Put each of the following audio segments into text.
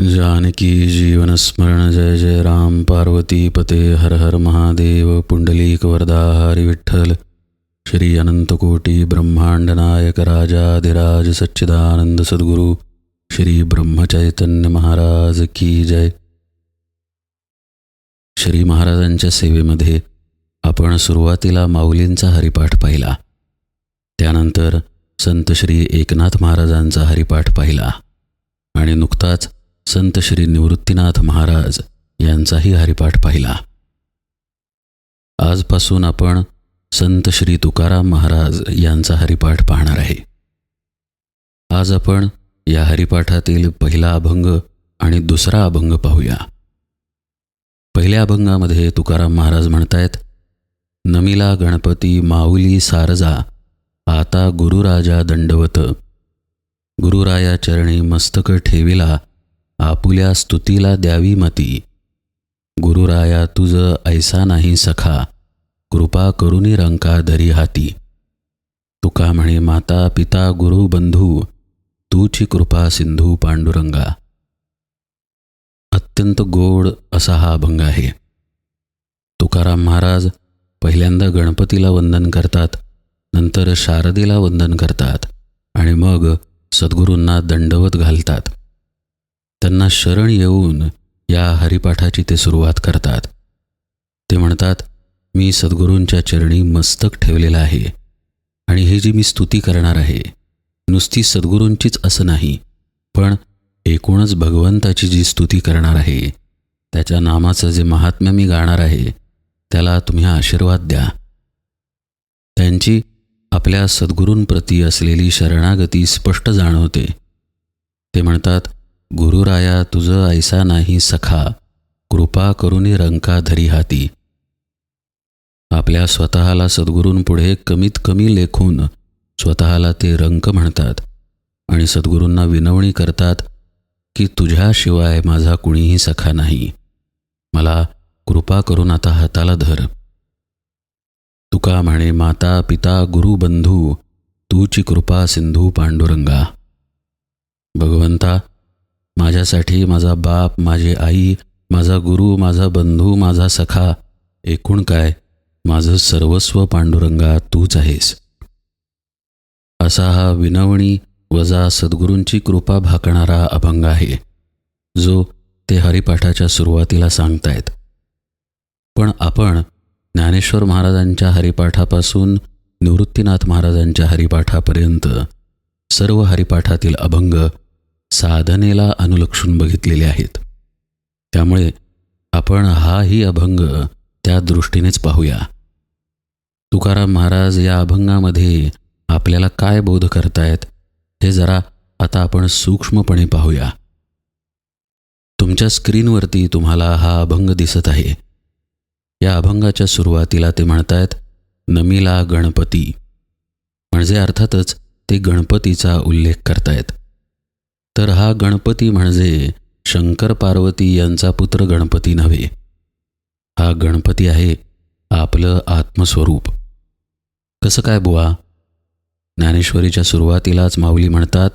जानकी जीवनस्मरण जय जय राम। पार्वती पते हर हर महादेव। पुंडलीक वरदा हरी विठ्ठल। श्री अनंतकोटी ब्रह्मांड नायक राजाधिराज सच्चिदानंद सद्गुरू। श्री ब्रह्मचैतन्य महाराज की जय। श्री महाराजांच्या सेवेमध्ये आपण सुरुवातीला माऊलींचा हरिपाठ पाहिला. त्यानंतर संत श्री एकनाथ महाराजांचा हरिपाठ पाहिला. आणि नुकताच संत श्री निवृत्तीनाथ महाराज यांचाही हरिपाठ पाहिला. आजपासून आपण संत श्री तुकाराम महाराज यांचा हरिपाठ पाहणार आहे. आज आपण या हरिपाठातील पहिला अभंग आणि दुसरा अभंग पाहूया. पहिल्या अभंगामध्ये तुकाराम महाराज म्हणतायत नमिला गणपती माऊली सारजा आता गुरुराजा दंडवत. गुरुराया चरणी मस्तक ठेविला आपुल्या स्तुतीला द्यावी मती. गुरुराया तुझ ऐसा नाही सखा. कृपा करुनी रंका दरी हाती. तुका म्हणे माता पिता गुरु बंधू तूची कृपा सिंधू पांडुरंगा. अत्यंत गोड असा हा अभंग आहे. तुकाराम महाराज पहिल्यांदा गणपतीला वंदन करतात नंतर शारदेला वंदन करतात आणि मग सद्गुरूंना दंडवत घालतात. त्यांना शरण येऊन या हरिपाठाची ते सुरुवात करतात. ते म्हणतात मी सद्गुरूंच्या चरणी मस्तक ठेवलेलं आहे आणि ही जी मी स्तुती करणार आहे नुसती सद्गुरूंचीच असं नाही पण एकूणच भगवंताची जी स्तुती करणार आहे त्याच्या नामाचं जे महात्म्य मी गाणार आहे त्याला तुम्ही आशीर्वाद द्या. त्यांची आपल्या सद्गुरूंप्रती असलेली शरणागती स्पष्ट जाणवते. ते म्हणतात गुरुराया तुझं ऐसा नाही सखा कृपा करुनी रंका धरी हाती. आपल्या स्वतःला सद्गुरूंपुढे कमीत कमी लेखून स्वतःला ते रंक म्हणतात आणि सद्गुरूंना विनवणी करतात की तुझ्याशिवाय माझा कुणीही सखा नाही. मला कृपा करून आता हाताला धर. तुका म्हणे माता पिता गुरु बंधू तूची कृपा सिंधू पांडुरंगा. भगवंता माझ्यासाठी माझा बाप माझी आई माझा गुरु माझा बंधू माझा सखा एकूण काय? माझं सर्वस्व पांडुरंगा तूच आहेस. असा हा विनवणी वजा सद्गुरूंची कृपा भाकणारा अभंग आहे जो ते हरिपाठाच्या सुरुवातीला सांगतायत. पण आपण ज्ञानेश्वर महाराजांच्या हरिपाठापासून निवृत्तीनाथ महाराजांच्या हरिपाठापर्यंत सर्व हरिपाठातील अभंग साधनेला अनुलक्षून बघितलेले आहेत. त्यामुळे आपण हाही अभंग त्या दृष्टीनेच पाहूया. तुकाराम महाराज या अभंगामध्ये आपल्याला काय बोध करतायत हे जरा आता आपण सूक्ष्मपणे पाहूया. तुमच्या स्क्रीनवरती तुम्हाला हा अभंग दिसत आहे. या अभंगाच्या सुरुवातीला ते म्हणतायत नमिला गणपती. म्हणजे अर्थातच ते गणपतीचा उल्लेख करतायत. तर हा गणपती म्हणजे शंकर पार्वती यांचा पुत्र गणपती नव्हे. हा गणपती आहे आपलं आत्मस्वरूप. कसं काय बुवा? ज्ञानेश्वरीच्या सुरुवातीलाच माऊली म्हणतात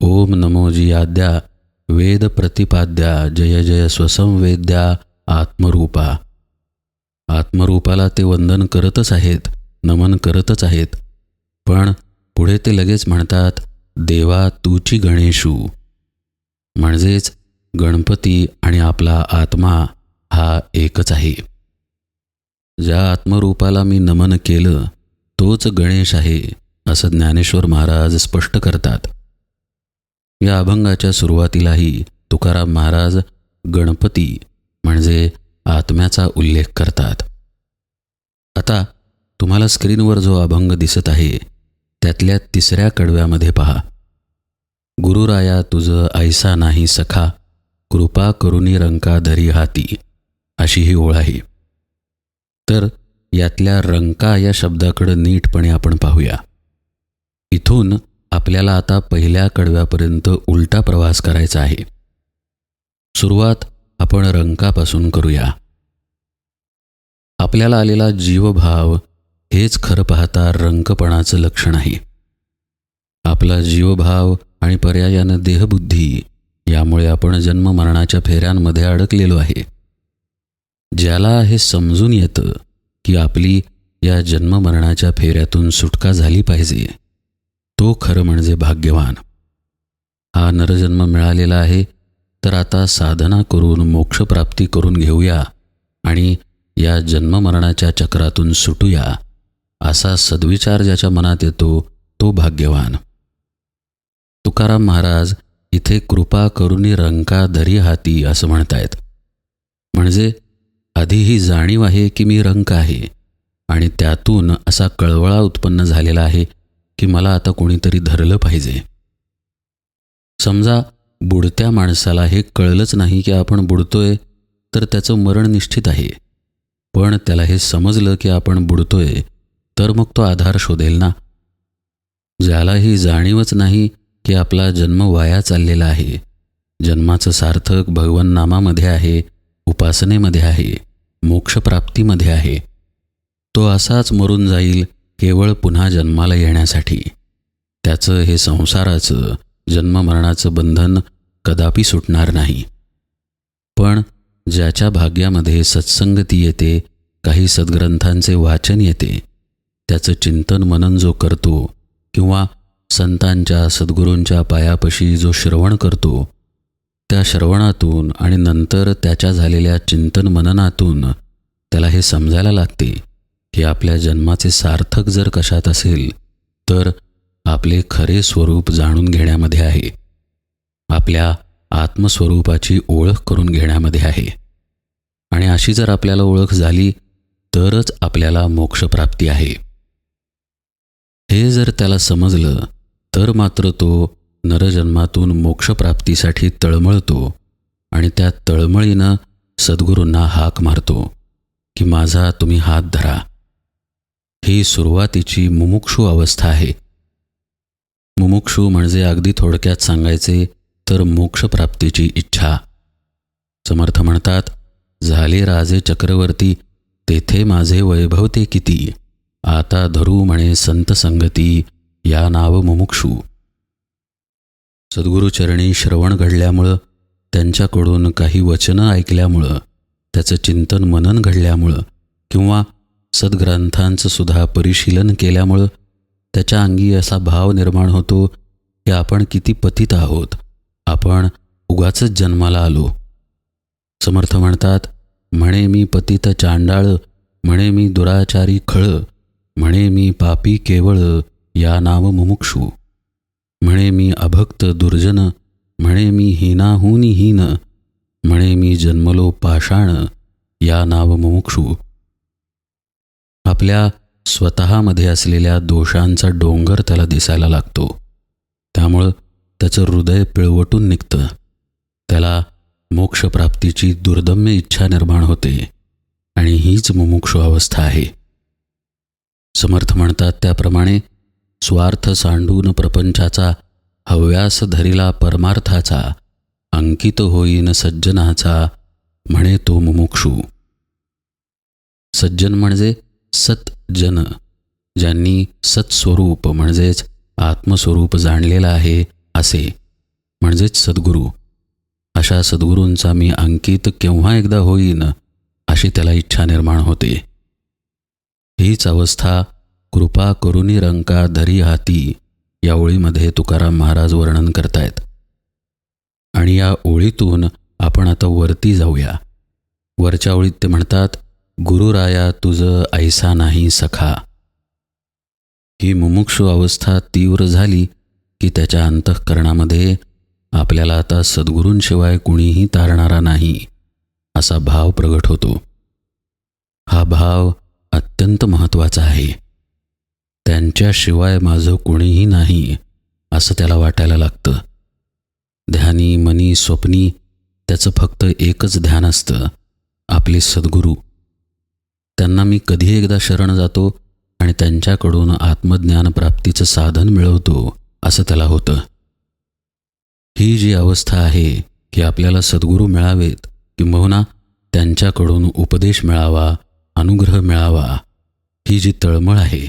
ओम नमो जी आद्या वेद प्रतिपाद्या जय जय स्वसंवेद्या आत्मरूपा. आत्मरूपाला ते वंदन करतच आहेत नमन करतच आहेत. पण पुढे ते लगेच म्हणतात देवा तूची गणेशू. म्हणजेच गणपती आणि आपला आत्मा हा एकच आहे. ज्या आत्मरूपाला मी नमन केलं तोच गणेश आहे असं ज्ञानेश्वर महाराज स्पष्ट करतात. या अभंगाच्या सुरुवातीलाही तुकाराम महाराज गणपती म्हणजे आत्म्याचा उल्लेख करतात. आता तुम्हाला स्क्रीनवर जो अभंग दिसत आहे त्यातल्या तिसऱ्या कडव्यामध्ये पहा. गुरुराया तुझं ऐसा नाही सखा कृपा करुणी रंका धरी हाती अशी ही ओळ आहे. तर यातल्या रंका या शब्दाकडं नीटपणे आपण पाहूया. इथून आपल्याला आता पहिल्या कडव्यापर्यंत उलटा प्रवास करायचा आहे. सुरुवात आपण रंकापासून करूया. आपल्याला आलेला जीवभाव हेच खरं पाहता रंकपणाचं लक्षण आहे. आपला जीवभाव आणि पर्यायानं देहबुद्धी यामुळे आपण जन्ममरणाच्या फेऱ्यांमध्ये अडकलेलो आहे. ज्याला हे समजून येतं की आपली या जन्ममरणाच्या फेऱ्यातून सुटका झाली पाहिजे तो खरं म्हणजे भाग्यवान. हा नरजन्म मिळालेला आहे तर आता साधना करून मोक्षप्राप्ती करून घेऊया आणि या जन्ममरणाच्या चक्रातून सुटूया. असा सद्विचार ज्याच्या मनात येतो तो भाग्यवान. तुकाराम महाराज इथे कृपा करुणी रंका धरी हाती असं म्हणतायत. म्हणजे आधी ही जाणीव आहे की मी रंक आहे आणि त्यातून असा कळवळा उत्पन्न झालेला आहे की मला आता कोणीतरी धरलं पाहिजे. समजा बुडत्या माणसाला हे कळलंच नाही की आपण बुडतोय तर त्याचं मरण निश्चित आहे. पण त्याला हे समजलं की आपण बुडतोय तर मग तो आधार शोधेल ना. ज्याला ही जाणीवच नाही की आपला जन्म वाया चाललेला आहे. जन्माचं सार्थक भगवन नामामध्ये आहे उपासनेमध्ये आहे मोक्षप्राप्तीमध्ये आहे. तो असाच मरून जाईल केवळ पुन्हा जन्माला येण्यासाठी. त्याचं हे संसाराचं जन्ममरणाचं बंधन कदापि सुटणार नाही. पण ज्याच्या भाग्यामध्ये सत्संगती येते काही सद्ग्रंथांचे वाचन येते. त्याचं चिंतन मनन जो करतो किंवा संतांच्या सद्गुरूंच्या पायापशी जो श्रवण करतो त्या श्रवणातून आणि नंतर त्याच्या झालेल्या चिंतन मननातून त्याला हे समजायला लागते की आपल्या जन्माचे सार्थक जर कशात असेल तर आपले खरे स्वरूप जाणून घेण्यामध्ये आहे. आपल्या आत्मस्वरूपाची ओळख करून घेण्यामध्ये आहे. आणि अशी जर आपल्याला ओळख झाली तरच आपल्याला मोक्षप्राप्ती आहे. हे जर त्याला समजलं तर मात्र तो नरजन्मातून मोक्षप्राप्तीसाठी तळमळतो आणि त्या तळमळीनं सद्गुरूंना हाक मारतो की माझा तुम्ही हात धरा. ही सुरुवातीची मुमुक्षू अवस्था आहे. मुमुक्षू म्हणजे अगदी थोडक्यात सांगायचे तर मोक्षप्राप्तीची इच्छा. समर्थ म्हणतात झाले राजे चक्रवर्ती तेथे माझे वैभव ते किती? आता धरू म्हणे संत संगती या नाव मुमुक्षू. सद्गुरुचरणी श्रवण घडल्यामुळं त्यांच्याकडून काही वचनं ऐकल्यामुळं त्याचं चिंतन मनन घडल्यामुळं किंवा सद्ग्रंथांचं सुद्धा परिशीलन केल्यामुळं त्याच्या अंगी असा भाव निर्माण होतो की आपण किती पतित आहोत. आपण उगाचच जन्माला आलो. समर्थ म्हणतात म्हणे मी पतित चांडाळ म्हणे मी दुराचारी खळ म्हणे मी पापी केवळ या नाव मुमुक्षू. म्हणे मी अभक्त दुर्जन म्हणे मी हीनाहूनी हीन म्हणे मी जन्मलो पाषाण या नाव मुमुक्षू. आपल्या स्वतःमध्ये असलेल्या दोषांचा डोंगर त्याला दिसायला लागतो. त्यामुळं त्याचं हृदय पिळवटून निघतं. त्याला मोक्षप्राप्तीची दुर्दम्य इच्छा निर्माण होते. आणि हीच मुमुक्षु अवस्था आहे. समर्थ म्हणतात त्याप्रमाणे स्वार्थ सांडून प्रपंचाचा हव्यास धरिला परमार्थाचा अंकित होईन सज्जनाचा म्हणे तो मुमुक्षू. सज्जन म्हणजे सत्जन ज्यांनी सत्स्वरूप म्हणजेच आत्मस्वरूप जाणलेलं आहे असे म्हणजेच सद्गुरू. अशा सद्गुरूंचा मी अंकित केव्हा एकदा होईन अशी त्याला इच्छा निर्माण होते. हीच अवस्था कृपा करुणी रंका धरी हाती या ओळीमध्ये तुकाराम महाराज वर्णन करतायत. आणि या ओळीतून आपण आता वरती जाऊया. वरच्या ओळीत ते म्हणतात गुरुराया तुझं ऐसा नाही सखा. ही मुमुक्षु अवस्था तीव्र झाली की त्याच्या अंतःकरणामध्ये आपल्याला आता सद्गुरूंशिवाय कुणीही तारणारा नाही असा भाव प्रगट होतो. हा भाव अत्यंत महत्त्वाचा आहे. त्यांच्याशिवाय माझं कुणीही नाही असं त्याला वाटायला लागतं. ध्यानी मनी स्वप्नी त्याचं फक्त एकच ध्यान असतं आपले सद्गुरू. त्यांना मी कधी एकदा शरण जातो आणि त्यांच्याकडून आत्मज्ञान प्राप्तीचं साधन मिळवतो असं त्याला होतं. ही जी अवस्था आहे की आपल्याला सद्गुरू मिळावेत किंबहुना त्यांच्याकडून उपदेश मिळावा अनुग्रह मिळावा ही जी तळमळ आहे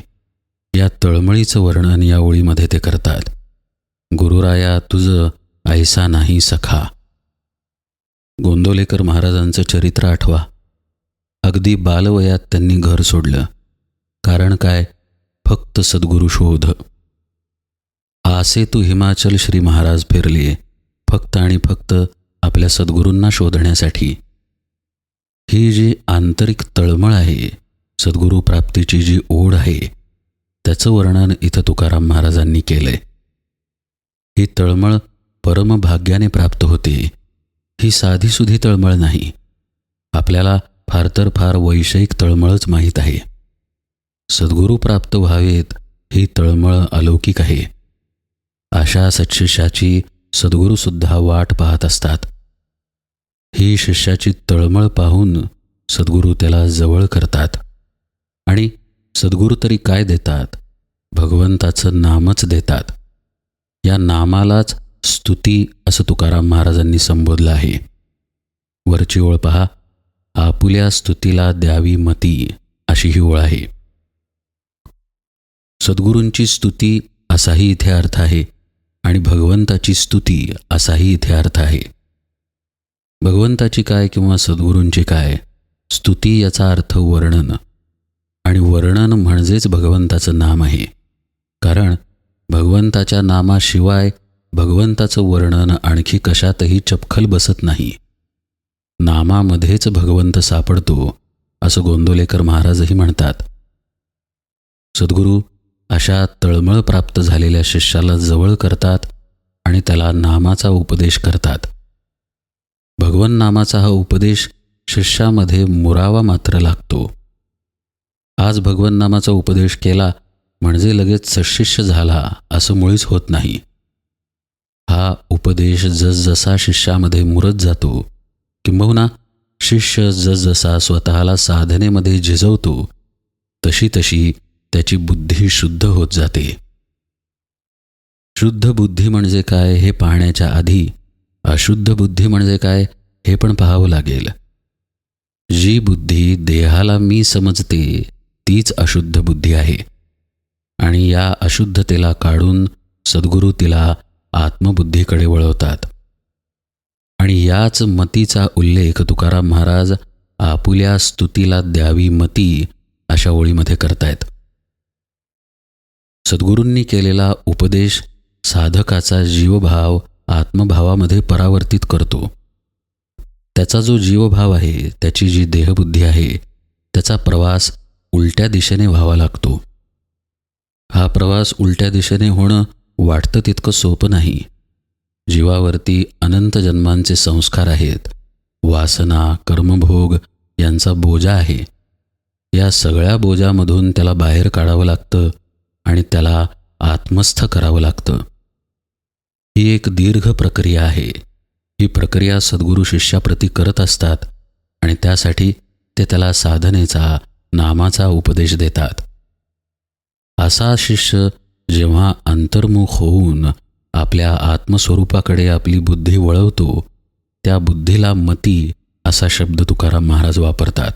या तळमळीचं वर्णन या ओळीमध्ये ते करतात. गुरुराया तुझं ऐसा नाही सखा. गोंदोलेकर महाराजांचं चरित्र आठवा. अगदी बालवयात त्यांनी घर सोडलं. कारण काय? फक्त सद्गुरू शोध. आसे तू हिमाचल श्री महाराज फिरले फक्त आणि फक्त आपल्या सद्गुरूंना शोधण्यासाठी. ही जी आंतरिक तळमळ आहे सद्गुरू प्राप्तीची जी ओढ आहे त्याचं वर्णन इथं तुकाराम महाराजांनी केलंय. ही तळमळ परमभाग्याने प्राप्त होते. ही साधीसुधी तळमळ नाही. आपल्याला फार तर फार वैषयिक तळमळच माहीत आहे. सद्गुरू प्राप्त व्हावेत ही तळमळ अलौकिक आहे. अशा सत्शिष्याची सद्गुरूसुद्धा वाट पाहत असतात. ही शिष्याची तळमळ पाहून सद्गुरू त्याला जवळ करतात. आणि सद्गुरू तरी काय देतात? भगवंताचं नामच देतात. या नामालाच स्तुती असं तुकाराम महाराजांनी संबोधलं आहे. वरची ओळ पहा. आपुल्या स्तुतीला द्यावी मती अशी ही ओळ आहे. सद्गुरूंची स्तुती असाही इथे अर्थ आहे आणि भगवंताची स्तुती असाही इथे अर्थ आहे. भगवंताची काय किंवा सद्गुरूंची काय? स्तुती याचा अर्थ वर्णन. आणि वर्णन म्हणजेच भगवंताचं नाम आहे कारण भगवंताच्या नामाशिवाय भगवंताचं वर्णन आणखी कशातही चपखल बसत नाही. नामामध्येच भगवंत सापडतो असं गोंदोलेकर महाराजही म्हणतात. सद्गुरू अशा तळमळ प्राप्त झालेल्या शिष्याला जवळ करतात आणि त्याला नामाचा उपदेश करतात. भगवन नामाचा हा उपदेश शिष्यामध्ये मुरावा मात्र लागतो. आज भगवन नामाचा उपदेश केला म्हणजे लगेच सशिष्य झाला असं मुळीच होत नाही. हा उपदेश जसजसा शिष्यामध्ये मुरत जातो किंबहुना शिष्य जसजसा स्वतःला साधनेमध्ये झिजवतो तशी तशी त्याची बुद्धी शुद्ध होत जाते. शुद्ध बुद्धी म्हणजे काय हे पाहण्याच्या आधी अशुद्ध बुद्धी म्हणजे काय हे पण पाहावं लागेल. जी बुद्धी देहाला मी समजते तीच अशुद्ध बुद्धी आहे. आणि या अशुद्धतेला काढून सद्गुरू तिला आत्मबुद्धीकडे वळवतात. आणि याच मतीचा उल्लेख तुकाराम महाराज आपुल्या स्तुतीला द्यावी मती अशा ओळीमध्ये करतायत. सद्गुरूंनी केलेला उपदेश साधकाचा जीवभाव आत्मभावामध्ये परावर्तित करतो. त्याचा जो जीवभाव आहे त्याची जी देहबुद्धी आहे त्याचा प्रवास उलट्या दिशेने व्हावा लागतो. हा प्रवास उलट्या दिशेने होणं वाटतं तितकं सोपं नाही. जीवावरती अनंत जन्मांचे संस्कार आहेत. वासना कर्मभोग यांचा बोजा आहे. या सगळ्या बोजामधून त्याला बाहेर काढावं लागतं आणि त्याला आत्मस्थ करावं लागतं. ही एक दीर्घ प्रक्रिया आहे. ही प्रक्रिया सद्गुरू शिष्याप्रती करत असतात आणि त्यासाठी ते त्याला साधनेचा नामाचा उपदेश देतात. असा शिष्य जेव्हा अंतर्मुख होऊन आपल्या आत्मस्वरूपाकडे आपली बुद्धी वळवतो त्या बुद्धीला मती असा शब्द तुकाराम महाराज वापरतात.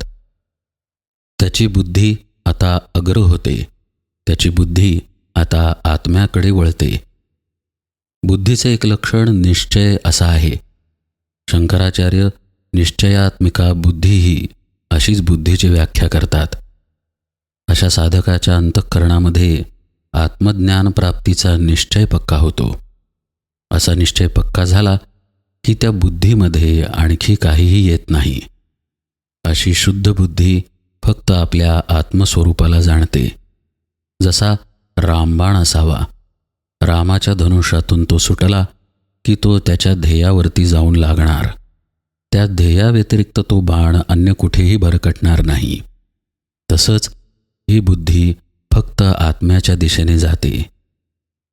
त्याची बुद्धी आता अग्र होते. त्याची बुद्धी आता आत्म्याकडे वळते. बुद्धीचे एक लक्षण निश्चय असा आहे. शंकराचार्य निश्चयात्मिका बुद्धी ही अशीच बुद्धीची व्याख्या करतात. अशा साधकाच्या अंतःकरणामध्ये आत्मज्ञान प्राप्तीचा निश्चय पक्का होतो. असा निश्चय पक्का झाला की त्या बुद्धीमध्ये आणखी काहीही येत नाही. अशी शुद्ध बुद्धी फक्त आपल्या आत्मस्वरूपाला जाणते. जसा रामबाण असावा रामाच्या धनुष्यातून तो सुटला की तो त्याच्या ध्येयावरती जाऊन लागणार. त्या ध्येयाव्यतिरिक्त तो बाण अन्य कुठेही भरकटणार नाही. तसंच ही बुद्धी फक्त आत्म्याच्या दिशेने जाते.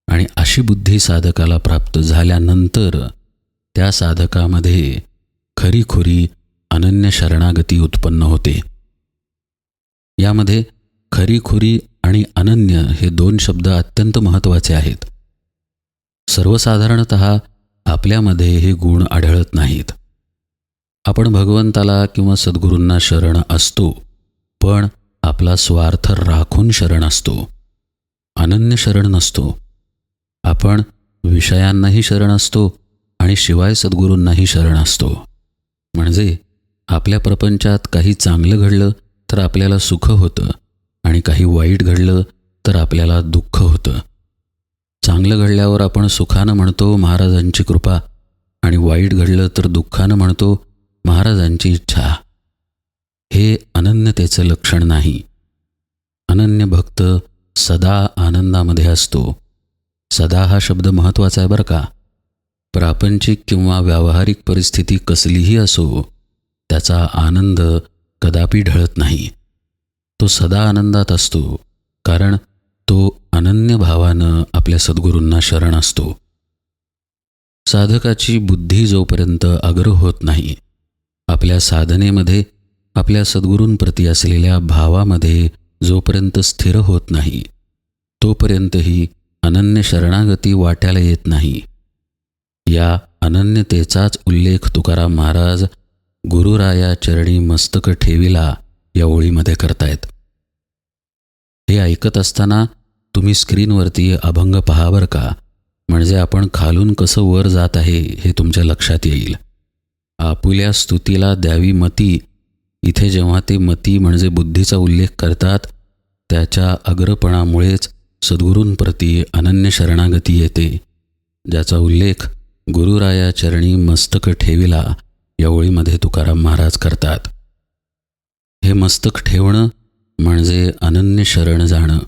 आणि अशी बुद्धी साधकाला प्राप्त झाल्यानंतर त्या साधकामध्ये खरीखुरी अनन्य शरणागती उत्पन्न होते. यामध्ये खरीखुरी आणि अनन्य हे दोन शब्द अत्यंत महत्त्वाचे आहेत. सर्वसाधारणत आपल्यामध्ये हे गुण आढळत नाहीत. आपण भगवंताला किंवा सद्गुरूंना शरण असतो पण आपला स्वार्थ राखून शरण असतो. अनन्य शरण नसतो. आपण विषयांनाही शरण असतो आणि शिवाय सद्गुरूंनाही शरण असतो. म्हणजे आपल्या प्रपंचात काही चांगलं घडलं तर आपल्याला सुख होतं आणि काही वाईट घडलं तर आपल्याला दुःख होतं. चांगलं घडल्यावर आपण सुखानं म्हणतो महाराजांची कृपा. आणि वाईट घडलं तर दुःखानं म्हणतो महाराजांची इच्छा. हे अनन्यतेचं लक्षण नाही. अनन्य भक्त सदा आनंदामध्ये असतो. सदा हा शब्द महत्त्वाचा आहे बरं का. प्रापंचिक किंवा व्यावहारिक परिस्थिती कसलीही असो त्याचा आनंद कदापि ढळत नाही. तो सदा आनंदात असतो कारण तो अनन्य भावानं आपल्या सद्गुरूंना शरण असतो. साधकाची बुद्धी जोपर्यंत अग्र होत नाही आपल्या साधनेमध्ये आपल्या सद्गुरूंप्रती असलेल्या भावामध्ये जोपर्यंत स्थिर होत नाही तोपर्यंतही अनन्य शरणागती वाट्याला येत नाही. या अनन्यतेचाच उल्लेख तुकाराम महाराज गुरुराया चरणी मस्तक ठेविला या ओळीमध्ये करतायत. हे ऐकत असताना तुम्ही स्क्रीनवरती अभंग पहा बरं का? म्हणजे आपण खालून कसं वर जात आहे हे तुमच्या लक्षात येईल. आपुल्या स्तुतीला द्यावी मती. इथे जेव्हा ते मती म्हणजे बुद्धीचा उल्लेख करतात त्याच्या अग्रपणामुळेच सद्गुरूंप्रती अनन्य शरणागती येते. ज्याचा उल्लेख गुरुराया चरणी मस्तक ठेविला या ओळीमध्ये तुकाराम महाराज करतात. हे मस्तक ठेवणं म्हणजे अनन्य शरण जाणं.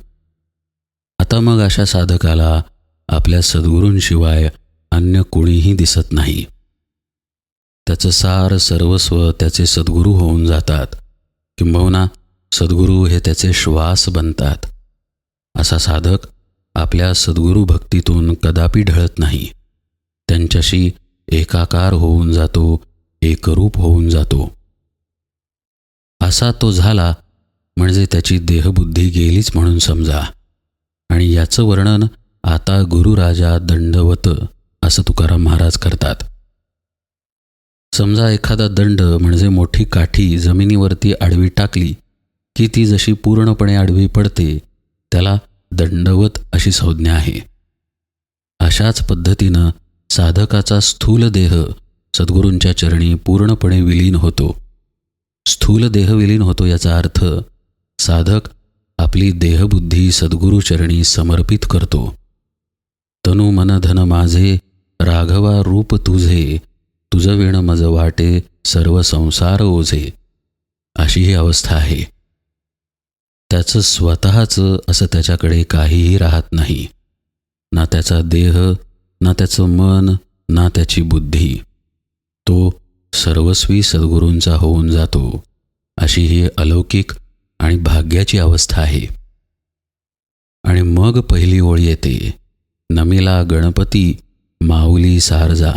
आता मग अशा साधकाला आपल्या सद्गुरूंशिवाय अन्य कोणीही दिसत नाही. त्याचं सार सर्वस्व त्याचे सद्गुरू होऊन जातात. किंबहुना सद्गुरू हे त्याचे श्वास बनतात. असा साधक आपल्या सद्गुरू भक्तीतून कदापि ढळत नाही. त्यांच्याशी एकाकार होऊन जातो एकरूप होऊन जातो. असा तो झाला म्हणजे त्याची देहबुद्धी गेलीच म्हणून समजा. आणि याचं वर्णन आता गुरुराजा दंडवत असं तुकाराम महाराज करतात. समजा एखादा दंड म्हणजे मोठी काठी जमिनीवरती आडवी टाकली की ती जशी पूर्णपणे आडवी पडते त्याला दंडवत अशी संज्ञा आहे. अशाच पद्धतीनं साधकाचा स्थूल देह सद्गुरूंच्या चरणी पूर्णपणे विलीन होतो. स्थूल देह विलीन होतो याचा अर्थ साधक आपली देहबुद्धी सद्गुरुचरणी समर्पित करतो. तनु मन धन माझे राघवा रूप तुझे तुझं वेण मज वाटे सर्व संसार ओझे. अशी ही अवस्था आहे. त्याचं स्वतःचं असं त्याच्याकडे काहीही राहत नाही. ना त्याचा देह ना त्याचं मन ना त्याची बुद्धी. तो सर्वस्वी सद्गुरूंचा होऊन जातो. अशी ही अलौकिक आणि भाग्याची अवस्था आहे. आणि मग पहिली ओळ येते. नमिला गणपती माऊली सारजा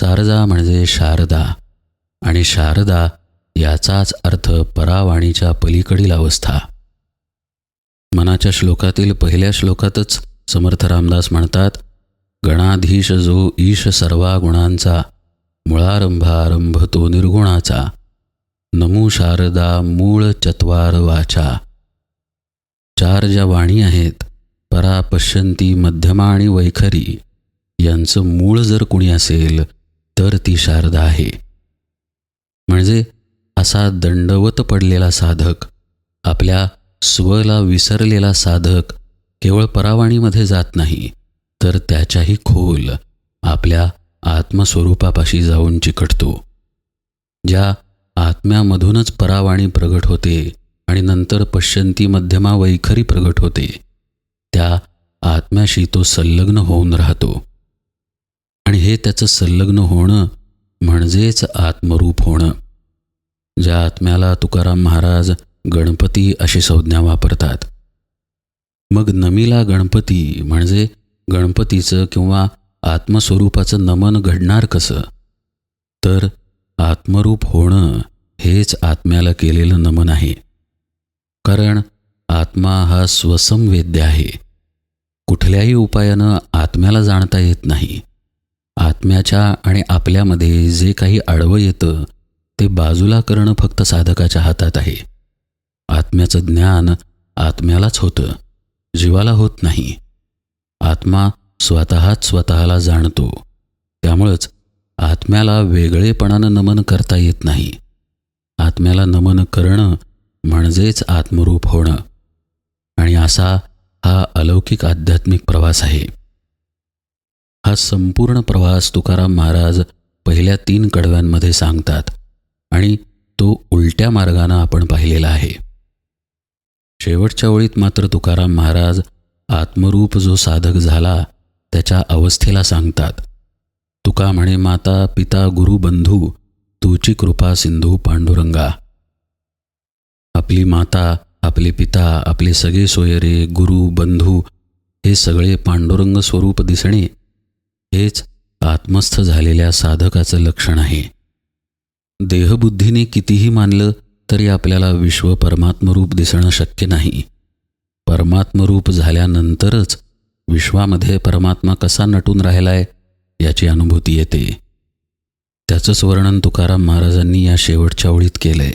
सारजा म्हणजे शारदा. आणि शारदा याचाच अर्थ परावाणीच्या पलीकडील अवस्था. मनाच्या श्लोकातील पहिल्या श्लोकातच समर्थ रामदास म्हणतात गणाधीश जो ईश सर्वा गुणांचा मुळारंभारंभ तो निर्गुणाचा. नमू शारदा मूळ चत्वार वाचा. चार ज्या वाणी आहेत परा पश्यंती मध्यमा आणि वैखरी यांचं मूळ जर कुणी असेल तर ती शारदा आहे. म्हणजे असा दंडवत पडलेला साधक आपल्या स्वला विसरलेला साधक केवळ परावाणीमध्ये जात नाही तर त्याच्याही खोल आपल्या आत्मस्वरूपापाशी जाऊन चिकटतो. ज्या आत्म्यामधूनच परावाणी प्रगट होते आणि नंतर पश्यंती मध्यमा वैखरी प्रगट होते. त्या आत्म्याशी तो संलग्न होऊन राहतो. आणि हे त्याचं संलग्न होणं म्हणजेच आत्मरूप होणं. ज्या आत्म्याला तुकाराम महाराज गणपती अशी संज्ञा वापरतात. मग नमीला गणपती म्हणजे गणपतीचं किंवा आत्मस्वरूपाचं नमन घडणार कसं? तर आत्मरूप होणं हेच आत्म्याला केलेलं नमन आहे. कारण आत्मा हा स्वसंवेद्य आहे. कुठल्याही उपायानं आत्म्याला जाणता येत नाही. आत्म्याच्या आणि आपल्यामध्ये जे काही आडवं येतं ते बाजूला करणं फक्त साधकाच्या हातात आहे. आत्म्याचं ज्ञान आत्म्यालाच होतं जीवाला होत नाही. आत्मा स्वतःच स्वतःला जाणतो. त्यामुळंच आत्म्याला वेगळेपणानं नमन करता येत नाही. आत्म्याला नमन करणं म्हणजेच आत्मरूप होणं. आणि असा हा अलौकिक आध्यात्मिक प्रवास आहे. हा संपूर्ण प्रवास तुकाराम महाराज पहिल्या तीन कडव्यांमध्ये सांगतात आणि तो उलट्या मार्गानं आपण पाहिलेला आहे. शेवटच्या ओळीत मात्र तुकाराम महाराज आत्मरूप जो साधक झाला त्याच्या अवस्थेला सांगतात. तुका म्हणे माता पिता गुरु बंधू तुची कृपा सिंधू पांडुरंगा. आपली माता आपले पिता आपले सगळे सोयरे गुरु बंधू हे सगळे पांडुरंग स्वरूप दिसणे हेच आत्मस्थ झालेल्या साधकाचं लक्षण आहे. देहबुद्धीने कितीही मानलं तरी आपल्याला विश्व परमात्मरूप दिसणं शक्य नाही. परमात्मरूप झाल्यानंतरच विश्वामध्ये परमात्मा कसा नटून राहिलाय याची अनुभूती येते. त्याचंच वर्णन तुकाराम महाराजांनी या शेवटच्या ओळीत केलंय.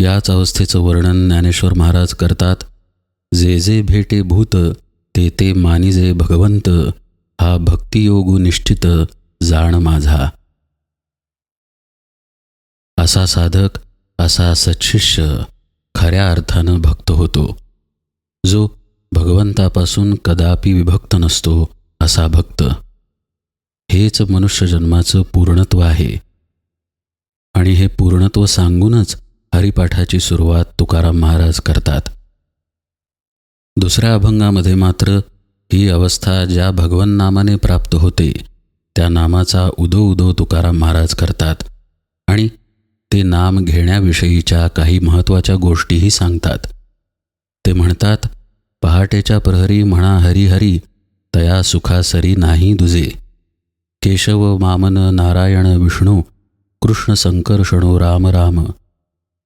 याच अवस्थेचं वर्णन ज्ञानेश्वर महाराज करतात जे जे भेटे भूत ते ते मानिजे भगवंत हा भक्तियोगू निश्चित जाण माझा. असा साधक असा सच्छिष्य खऱ्या अर्थानं भक्त होतो. जो भगवंतापासून कदापि विभक्त नसतो असा भक्त. हेच मनुष्यजन्माचं पूर्णत्व आहे. आणि हे पूर्णत्व सांगूनच हरिपाठाची सुरुवात तुकाराम महाराज करतात. दुसऱ्या अभंगामध्ये मात्र ही अवस्था ज्या भगवन नामाने प्राप्त होते त्या नामाचा उदो उदो तुकाराम महाराज करतात आणि ते नाम घेण्याविषयीच्या काही महत्त्वाच्या गोष्टीही सांगतात. ते म्हणतात पहाटेच्या प्रहरी म्हणा हरिहरी तया सुखासरी नाही दुजे. केशव मामन नारायण विष्णू कृष्ण संकर्षणो राम राम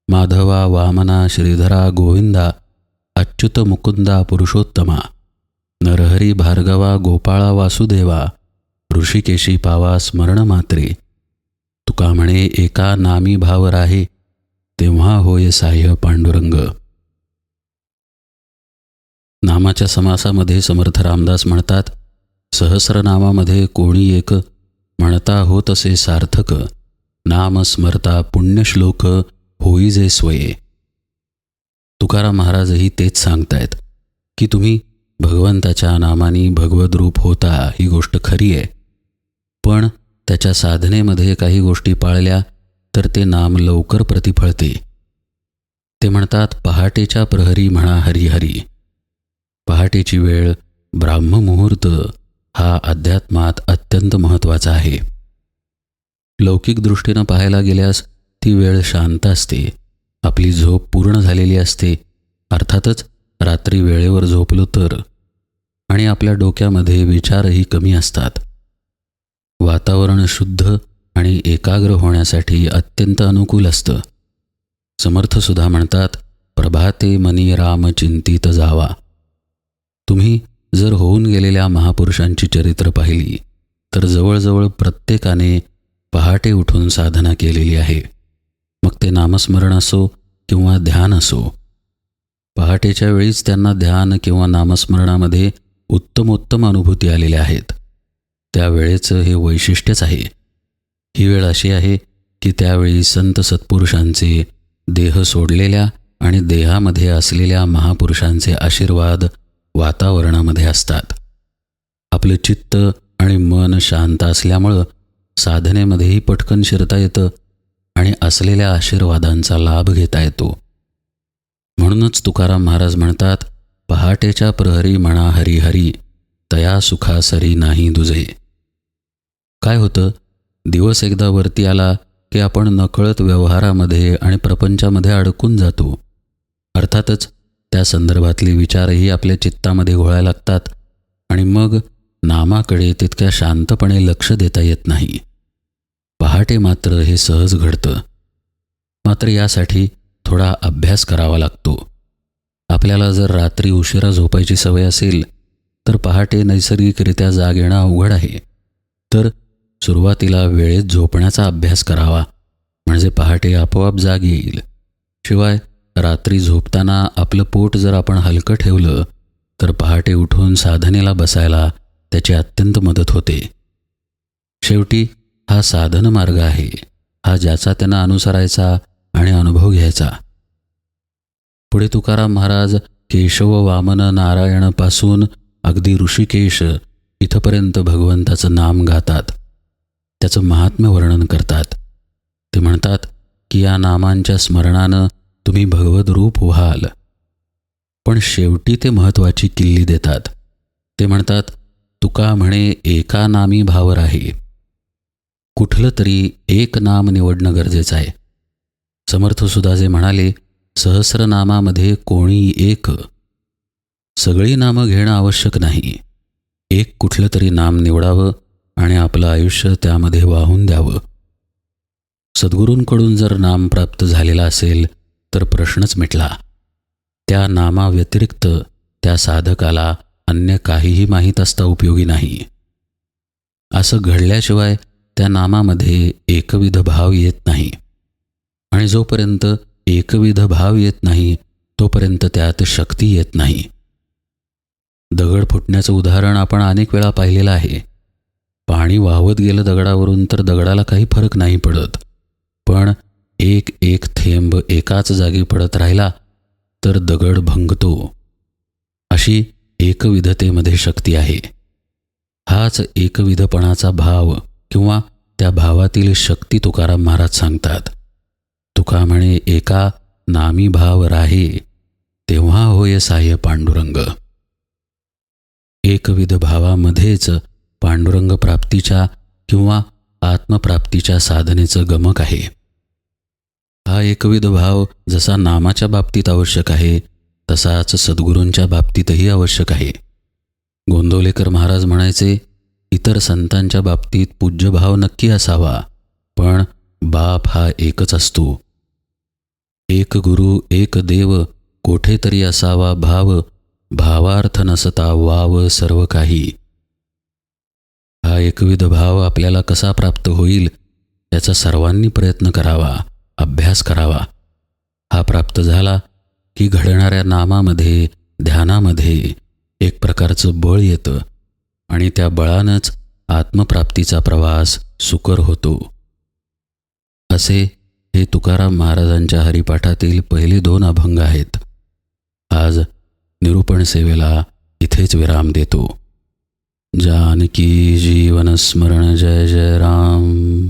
माधवा वामना श्रीधरा गोविंदा अच्युत मुकुंदा पुरुषोत्तमा नरहरी भार्गवा गोपाळा वासुदेवा ऋषिकेशी पावा स्मरण मात्रे. तुका म्हणे एका नामी भाव राहे तेव्हा होय साह्य पांडुरंग. नामाच्या समासामध्ये समर्थ रामदास म्हणतात सहस्रनामामध्ये कोणी एक म्हणता होत असे सार्थक नाम स्मरता पुण्यश्लोक होई जे स्वये. तुकाराम महाराजही तेच सांगतायत की तुम्ही भगवंताच्या नामाने भगवद्रूप रूप होता ही गोष्ट खरी आहे. पण त्याच्या साधनेमध्ये काही गोष्टी पाळल्या तर ते नाम लवकर प्रतिफळते. ते म्हणतात पहाटेच्या प्रहरी म्हणा हरिहरी. पहाटेची वेळ ब्राह्ममुहूर्त हा अध्यात्मात अत्यंत महत्त्वाचा आहे. लौकिक दृष्टीनं पाहायला गेल्यास ती वेळ शांत असते. आपली झोप पूर्ण झालेली असते. अर्थातच रात्री वेळेवर झोपलो तर. आणि आपल्या डोक्यामध्ये विचारही कमी असतात. वातावरण शुद्ध आणि एकाग्र होण्यासाठी अत्यंत अनुकूल असतं. समर्थसुद्धा म्हणतात प्रभाते मनी राम चिंतित जावा. तुम्ही जर होऊन गेलेल्या महापुरुषांची चरित्र पाहिली तर जवळजवळ प्रत्येकाने पहाटे उठून साधना केलेली आहे. मग ते नामस्मरण असो किंवा ध्यान असो. पहाटेच्या वेळीच त्यांना ध्यान किंवा नामस्मरणामध्ये उत्तमोत्तम अनुभूती आलेल्या आहेत. त्या वेळेचं हे वैशिष्ट्यच आहे. ही वेळ अशी आहे की त्यावेळी संत सत्पुरुषांचे देह सोडलेल्या आणि देहामध्ये असलेल्या महापुरुषांचे आशीर्वाद वातावरणामध्ये असतात. आपलं चित्त आणि मन शांत असल्यामुळं साधनेमध्येही पटकन शिरता येतं आणि असलेल्या आशीर्वादांचा लाभ घेता येतो. म्हणूनच तुकाराम महाराज म्हणतात पहाटेच्या प्रहरी म्हणा हरिहरी तया सुखासरी नाही दुजे काय होतं? दिवस एकदा वरती आला की आपण नकळत व्यवहारामध्ये आणि प्रपंचामध्ये अडकून जातो. अर्थातच त्या संदर्भातले विचारही आपल्या चित्तामध्ये घोळायला लागतात आणि मग नामाकडे तितक्या शांतपणे लक्ष देता येत नाही. पहाटे मात्र हे सहज घडतं. मात्र यासाठी थोडा अभ्यास करावा लागतो. आपल्याला जर रात्री उशिरा झोपायची सवय असेल तर पहाटे नैसर्गिकरित्या जाग येणं अवघड आहे. तर सुरुवातीला वेळेत झोपण्याचा अभ्यास करावा म्हणजे पहाटे आपोआप जाग येईल. शिवाय रात्री झोपताना आपलं पोट जर आपण हलकं ठेवलं तर पहाटे उठून साधनेला बसायला त्याची अत्यंत मदत होते. शेवटी हा साधन मार्ग आहे हा ज्याचा त्यांना अनुसरायचा आणि अनुभव घ्यायचा. पुढे तुकाराम महाराज केशव वामन नारायणपासून अगदी ऋषिकेश इथपर्यंत भगवंताचं नाम गातात. त्याचं महात्म्य वर्णन करतात. ते म्हणतात की या नामांच्या स्मरणानं तुम्ही भगवद रूप व्हाल. पण शेवटी ते महत्त्वाची किल्ली देतात. ते म्हणतात तुका म्हणे एका नामी भाव राही. कुठलं तरी एक नाम निवडणं गरजेचं आहे. समर्थ सुदाजे म्हणाले सहस्रनामामध्ये कोणी एक. सगळी नामं घेणं आवश्यक नाही. एक कुठलं तरी नाम निवडावं आणि आपलं आयुष्य त्यामध्ये वाहून द्यावं. सद्गुरूंकडून जर नाम प्राप्त झालेला असेल तर प्रश्नच मिटला. त्या नामाव्यतिरिक्त त्या साधकाला अन्य काहीही माहीत असता उपयोगी नाही. असं घडल्याशिवाय त्या नामामध्ये एकविध भाव येत नाही. आणि जोपर्यंत एकविध भाव येत नाही तोपर्यंत त्यात शक्ती येत नाही. दगड फुटण्याचं उदाहरण आपण अनेक वेळा पाहिलेलं आहे. पाणी वाहवत गेलं दगडावरून तर दगडाला काही फरक नाही पडत. पण एक एक थेंब एकाच जागी पडत राहिला तर दगड भंगतो. अशी एकविधतेमध्ये शक्ती आहे. हाच एकविधपणाचा भाव किंवा त्या भावातील शक्ती तुकाराम महाराज सांगतात. तुका म्हणे एका नामी भाव राहे तेव्हा होय साह्य पांडुरंग. एकविध भावामध्येच पांडुरंग प्राप्तीच्या किंवा आत्मप्राप्तीच्या साधनेचं गमक आहे. हा एकविध भाव जसा नामाच्या बाबतीत आवश्यक आहे तसाच सद्गुरूंच्या बाबतीतही आवश्यक आहे. गोंदवलेकर महाराज म्हणायचे इतर संतांच्या बाबतीत पूज्यभाव नक्की असावा पण बाप हा एकच असतो. एक गुरु एक देव कोठेतरी असावा भाव भावार्थ नसता वाव सर्व काही. हा एकविध भाव आपल्याला कसा प्राप्त होईल याचा सर्वांनी प्रयत्न करावा. अभ्यास करावा. हा प्राप्त झाला की घडणाऱ्या नामामध्ये ध्यानामध्ये एक प्रकारचं बळ येतं आणि त्या बळानंच आत्मप्राप्तीचा प्रवास सुकर होतो. असे हे तुकाराम महाराजांच्या हरिपाठातील पहिले दोन अभंग आहेत. आज निरूपण सेवेला इथेच विराम देतो. जानकी जीवन स्मरण जय जय राम.